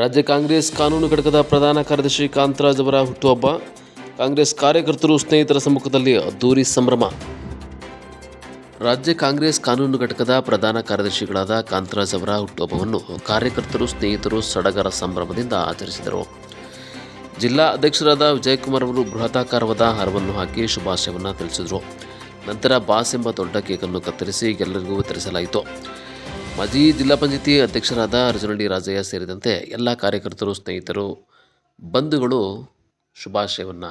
ರಾಜ್ಯ ಕಾಂಗ್ರೆಸ್ ಕಾನೂನು ಘಟಕದ ಪ್ರಧಾನ ಕಾರ್ಯದರ್ಶಿ ಕಾಂತರಾಜ್ ಅವರ ಹುಟ್ಟುಹಬ್ಬ. ಕಾಂಗ್ರೆಸ್ ಕಾರ್ಯಕರ್ತರು ಸ್ನೇಹಿತರ ಸಮ್ಮುಖದಲ್ಲಿ ಅದ್ದೂರಿ ಸಂಭ್ರಮ. ರಾಜ್ಯ ಕಾಂಗ್ರೆಸ್ ಕಾನೂನು ಘಟಕದ ಪ್ರಧಾನ ಕಾರ್ಯದರ್ಶಿಗಳಾದ ಕಾಂತರಾಜ್ ಅವರ ಹುಟ್ಟುಹಬ್ಬವನ್ನು ಕಾರ್ಯಕರ್ತರು ಸ್ನೇಹಿತರು ಸಡಗರ ಸಂಭ್ರಮದಿಂದ ಆಚರಿಸಿದರು. ಜಿಲ್ಲಾ ಅಧ್ಯಕ್ಷರಾದ ವಿಜಯಕುಮಾರ್ ಅವರು ಬೃಹತಾಕಾರವಾದ ಹಾರವನ್ನು ಹಾಕಿ ಶುಭಾಶಯವನ್ನು ತಿಳಿಸಿದರು. ನಂತರ ಬಾಸ್ ಎಂಬ ದೊಡ್ಡ ಕೇಕನ್ನು ಕತ್ತರಿಸಿ ಎಲ್ಲರಿಗೂ ವಿತರಿಸಲಾಯಿತು. ಮಾಜಿ ಜಿಲ್ಲಾ ಪಂಚಾಯತಿ ಅಧ್ಯಕ್ಷರಾದ ಅರ್ಜುನಳ್ಳಿ ರಾಜಯ್ಯ ಸೇರಿದಂತೆ ಎಲ್ಲ ಕಾರ್ಯಕರ್ತರು ಸ್ನೇಹಿತರು ಬಂಧುಗಳು ಶುಭಾಶಯವನ್ನು